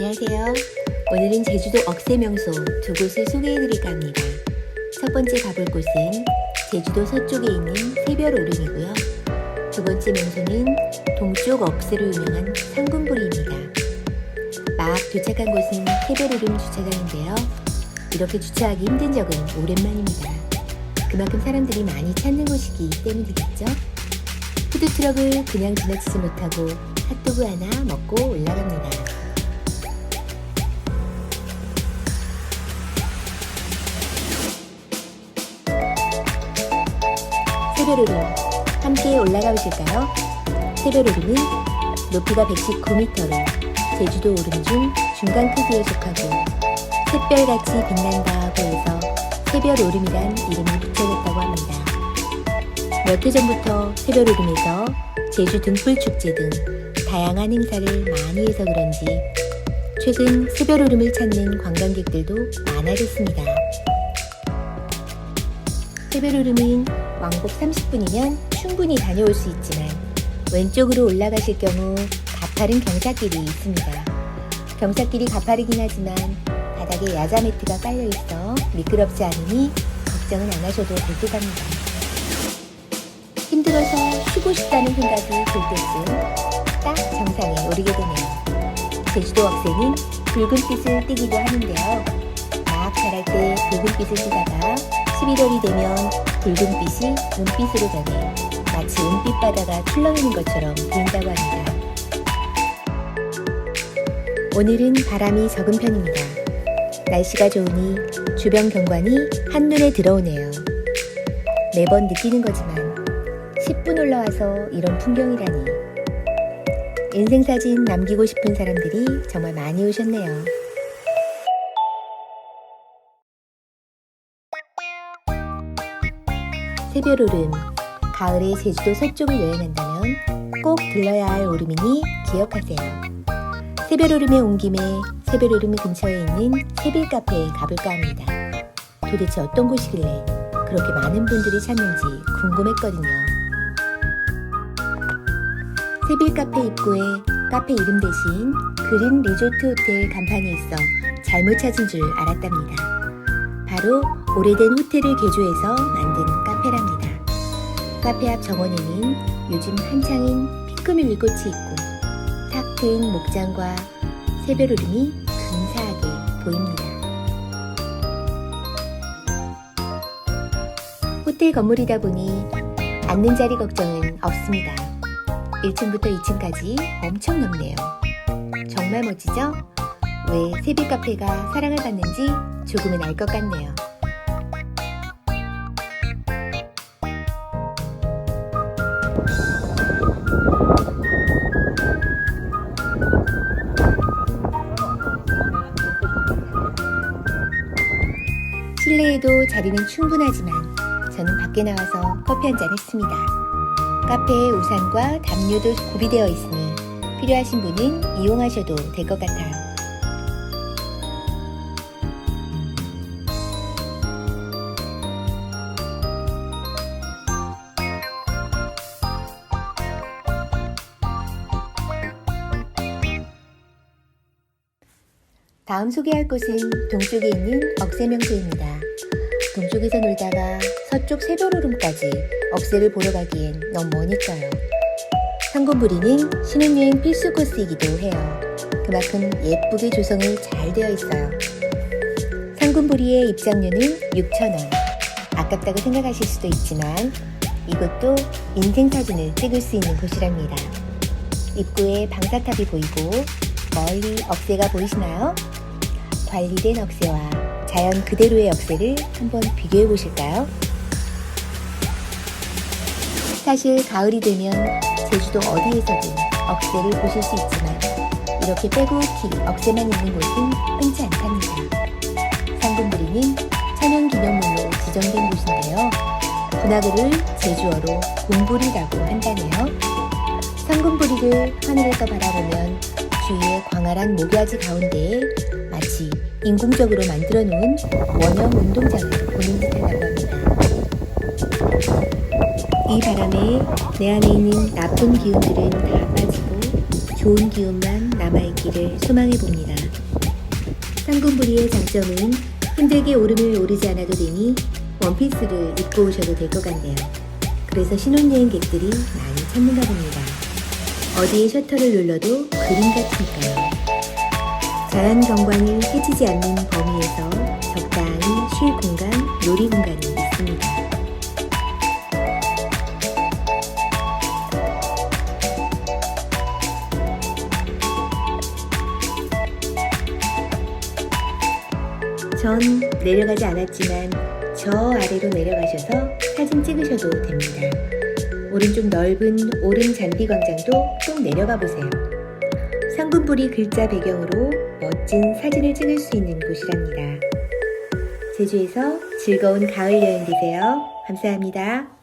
안녕하세요. 오늘은 제주도 억새 명소 두 곳을 소개해드릴까 합니다. 첫 번째 가볼 곳은 제주도 서쪽에 있는 새별 오름이고요. 두 번째 명소는 동쪽 억새로 유명한 상군부리입니다. 막 도착한 곳은 새별 오름 주차장인데요. 이렇게 주차하기 힘든 적은 오랜만입니다. 그만큼 사람들이 많이 찾는 곳이기 때문이겠죠? 푸드트럭을 그냥 지나치지 못하고 핫도그 하나 먹고 올라갑니다. 새별오름 함께 올라가 보실까요? 새별오름은 높이가 119m로 제주도 오름 중 중간 크기에 속하고 샛별같이 빛난다고 해서 새별 오름이란 이름이 붙여졌다고 합니다. 몇 해 전부터 새별 오름에서 제주 등불축제 등 다양한 행사를 많이 해서 그런지 최근 새별 오름을 찾는 관광객들도 많아졌습니다. 새별 오름은 왕복 30분이면 충분히 다녀올 수 있지만 왼쪽으로 올라가실 경우 가파른 경사길이 있습니다. 경사길이 가파르긴 하지만 바닥에 야자 매트가 깔려 있어 미끄럽지 않으니 걱정은 안 하셔도 합니다. 힘들어서 쉬고 싶다는 생각이 들 때쯤 딱 정상에 오르게 되네요. 제주도 억새는 붉은빛을 띠기도 하는데요. 막 자랄 때 붉은빛을 띠다가 11월이 되면 붉은빛이 은빛으로 변해 마치 은빛 바다가 출렁이는 것처럼 보인다고 합니다. 오늘은 바람이 적은 편입니다. 날씨가 좋으니 주변 경관이 한눈에 들어오네요. 매번 느끼는 거지만 10분 올라와서 이런 풍경이라니. 인생사진 남기고 싶은 사람들이 정말 많이 오셨네요. 새별오름, 가을에 제주도 서쪽을 여행한다면 꼭 들러야 할 오름이니 기억하세요. 새별오름에 온 김에 새별오름 근처에 있는 새빌 카페에 가볼까 합니다. 도대체 어떤 곳이길래 그렇게 많은 분들이 찾는지 궁금했거든요. 새빌 카페 입구에 카페 이름 대신 그린 리조트 호텔 간판이 있어 잘못 찾은 줄 알았답니다. 바로 오래된 호텔을 개조해서 만든 카페랍니다. 카페 앞 정원에는 요즘 한창인 피크뮬리 꽃이 있고 탁 트인 목장과 새별오름이 근사하게 보입니다. 호텔 건물이다 보니 앉는 자리 걱정은 없습니다. 1층부터 2층까지 엄청 넓네요. 정말 멋지죠? 왜 세빌 카페가 사랑을 받는지 조금은 알 것 같네요. 실내에도 자리는 충분하지만 저는 밖에 나와서 커피 한 잔 했습니다. 카페에 우산과 담요도 구비되어 있으니 필요하신 분은 이용하셔도 될 것 같아요. 다음 소개할 곳은 동쪽에 있는 억새명소입니다. 동쪽에서 놀다가 서쪽 새별오름까지 억새를 보러 가기엔 너무 머니까요. 상군부리는 신혼여행 필수 코스이기도 해요. 그만큼 예쁘게 조성이 잘 되어 있어요. 상군부리의 입장료는 6,000원. 아깝다고 생각하실 수도 있지만 이곳도 인생 사진을 찍을 수 있는 곳이랍니다. 입구에 방사탑이 보이고 멀리 억새가 보이시나요? 관리된 억새와 자연 그대로의 억새를 한번 비교해 보실까요? 사실 가을이 되면 제주도 어디에서든 억새를 보실 수 있지만 이렇게 빼곡히 억새만 있는 곳은 흔치 않답니다. 상군부리는 천연기념물로 지정된 곳인데요. 분화구를 제주어로 곰부리라고 한다네요. 상군부리를 하늘에서 바라보면 주위의 광활한 목야지 가운데에 인공적으로 만들어 놓은 원형 운동장을 보는 듯하다고 합니다. 이 바람에 내 안에 있는 나쁜 기운들은 다 빠지고 좋은 기운만 남아있기를 소망해 봅니다. 상군부리의 장점은 힘들게 오름을 오르지 않아도 되니 원피스를 입고 오셔도 될 것 같네요. 그래서 신혼여행객들이 많이 찾는가 봅니다. 어디에 셔터를 눌러도 그림 같으니까요. 자연 경관을 해치지 않는 범위에서 적당히 쉴 공간, 놀이 공간이 있습니다. 전 내려가지 않았지만 저 아래로 내려가셔서 사진 찍으셔도 됩니다. 오른쪽 넓은 오름 잔디 광장도 꼭 내려가 보세요. 상군뿌리 글자 배경으로 멋진 사진을 찍을 수 있는 곳이랍니다. 제주에서 즐거운 가을 여행 되세요. 감사합니다.